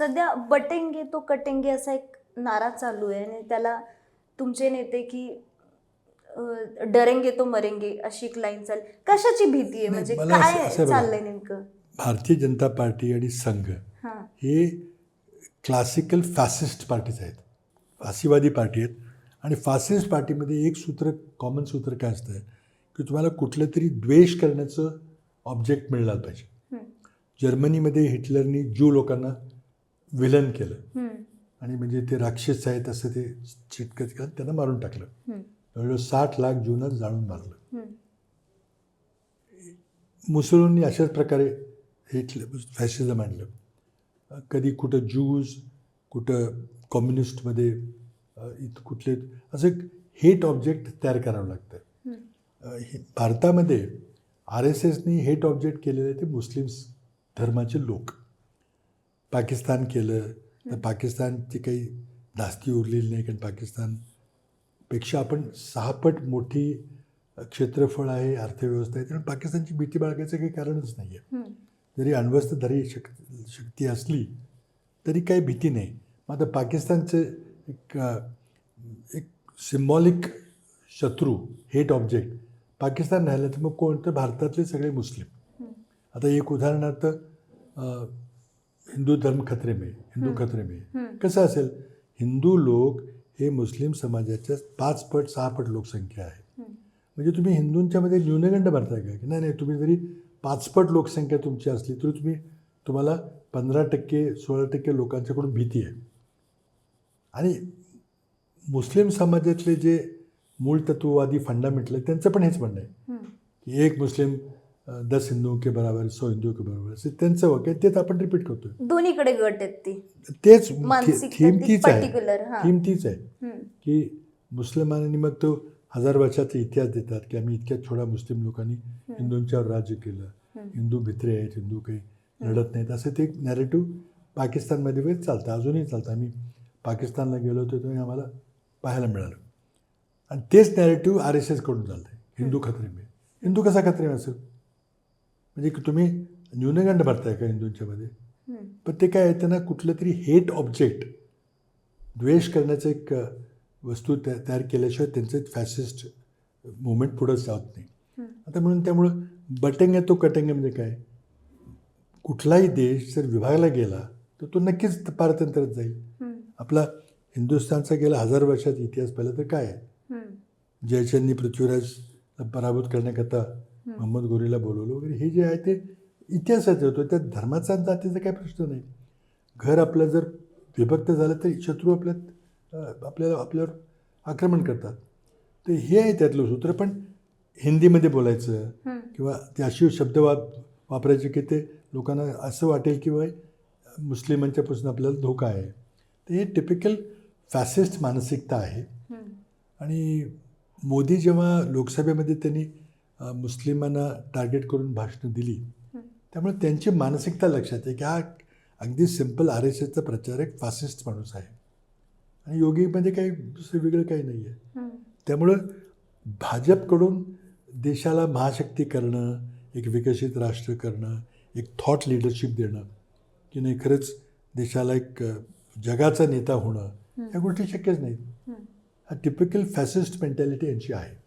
सध्या बटेंगे तो कटेंगे असा एक नारा चालू आहे आणि त्याला तुमचे नेते की अं, डरेंगे तो मरेंगे अशी एक लाईन चाल कशाची भीती आहे? म्हणजे मला असं- काय असं बघा. चाललंय नेमकं? भारतीय जनता पार्टी आणि संघ हां. हे क्लासिकल फॅसिस्ट पार्टीज आहेत. फाशीवादी पार्टी आहेत. आणि फासिस्ट पार्टीमध्ये एक सूत्र कॉमन सूत्र काय असतं? की तुम्हाला कुठलं तरी द्वेष करण्याचं ऑब्जेक्ट मिळालं पाहिजे. जर्मनीमध्ये हिटलरनी ज्यू लोकांना विलन केलं. आणि म्हणजे ते राक्षस आहेत असं ते चिटकत त्यांना मारून टाकलं. जवळजवळ साठ लाख जूनं जाळून मारलं. मुसोलिनी अशाच प्रकारे हिटलर फॅशिझम आणलं. कधी कुठं ज्यूज कुठं कम्युनिस्टमध्ये कुठले असं एक हेट ऑब्जेक्ट तयार करावं लागतं. हे- भारतामध्ये आर एस एसनी हेट ऑब्जेक्ट केलेले ते मुस्लिम धर्माचे लोक. पाकिस्तान केलं तर पाकिस्तानची काही धास्ती उरलेली नाही कारण पाकिस्तानपेक्षा आपण सहापट मोठी क्षेत्रफळ आहे अर्थव्यवस्था आहे त्यामुळे पाकिस्तानची भीती बाळगायचं काही कारणच नाही आहे. जरी अण्वस्त्रधारी शक शक्ती असली तरी काही भीती नाही मग आता पाकिस्तानचं एक एक सिम्बॉलिक शत्रू हेट ऑब्जेक्ट पाकिस्तान राहिलं तर मग कोणतं भारतातले सगळे मुस्लिम. आता एक उदाहरणार्थ हिंदू धर्म खतरे में हिंदू खतरे में. कसं असेल? हिंदू लोक हे मुस्लिम समाजाच्या पाच पट सहा पट लोकसंख्या आहे. म्हणजे तुम्ही हिंदूंच्यामध्ये न्यूनगंड भरताय का की नाही नाही तुम्ही जरी पाचपट लोकसंख्या तुमची असली तरी तुम्ही तुम्हाला पंधरा टक्के सोळा टक्के लोकांच्याकडून भीती आहे. आणि मुस्लिम समाजातले जे मूळ तत्ववादी फंडामेंटल आहे त्यांचं पण हेच म्हणणं आहे. की एक मुस्लिम दस हिंदू के बराबर सौ हिंदू के बरोबर असं त्यांचं वाक्य तेच आपण रिपीट करतोय. दोन्हीकडे गट आहेत ती. तेच थीम तीच आहे. particular, हां. थीम तीच आहे. हम्म. की मुस्लिमांनी मग तो हजार वर्षाचा इतिहास देतात की आम्ही इतक्या थोड्या मुस्लिम लोकांनी हिंदूंच्यावर राज्य केलं. हिंदू भित्रे आहेत हिंदू काही लढत नाहीत. असं ते नॅरेटिव्ह पाकिस्तानमध्ये वेळ चालतं. अजूनही चालतं. आम्ही पाकिस्तानला गेलो होतो तेव्हा आम्हाला पाहायला मिळालं. आणि तेच नॅरेटिव्ह आर एस एसकडून चालतं हिंदू खत्रे में. हिंदू कसा खत्रे में असेल? म्हणजे की तुम्ही न्यूनगंड भरताय का हिंदूंच्यामध्ये. पण ते काय आहे त्यांना कुठलं तरी हेट ऑब्जेक्ट द्वेष करण्याचं एक वस्तू त्या तयार केल्याशिवाय त्यांचं फॅसिस्ट मुवमेंट पुढं जात नाही. आता म्हणून त्यामुळं बटेंग तो कटेंग म्हणजे काय कुठलाही देश जर विभागला गेला तर तो नक्कीच पारतंत्र्यात जाईल. आपला हिंदुस्थानचा गेला हजार वर्षात इतिहास पाहिला तर काय आहे. जयचंदनी पृथ्वीराज पराभूत करण्याकरता मोहम्मद गोरीला बोलवलं वगैरे. हे जे आहे ते इतिहासात होतं. त्या धर्माचा जातीचा काही प्रश्न नाही. घर आपलं जर विभक्त झालं तर शत्रू आपल्यात आपल्याला आपल्यावर आक्रमण करतात. तर हे आहे त्यातलं सूत्र. पण हिंदीमध्ये बोलायचं. किंवा ते अशी शब्द वाप वापरायचे की ते लोकांना असं वाटेल की बाय मुस्लिमांच्यापासून आपल्याला धोका आहे. तर हे टिपिकल फॅसिस्ट मानसिकता आहे. आणि मोदी जेव्हा लोकसभेमध्ये त्यांनी मुस्लिमांना टार्गेट करून भाषणं दिली. त्यामुळे त्यांची मानसिकता लक्षात आहे की हा अगदी सिंपल आर एस एसचा प्रचारक फासिस्ट माणूस आहे आणि योगीमध्ये काही दुसरं वेगळं काही नाही आहे. त्यामुळं भाजपकडून देशाला महाशक्ती करणं एक विकसित राष्ट्र करणं एक थॉट लिडरशिप देणं की नाही खरंच देशाला एक जगाचा नेता होणं या गोष्टी शक्यच नाहीत. हा टिपिकल फॅसिस्ट मेंटॅलिटी यांची आहे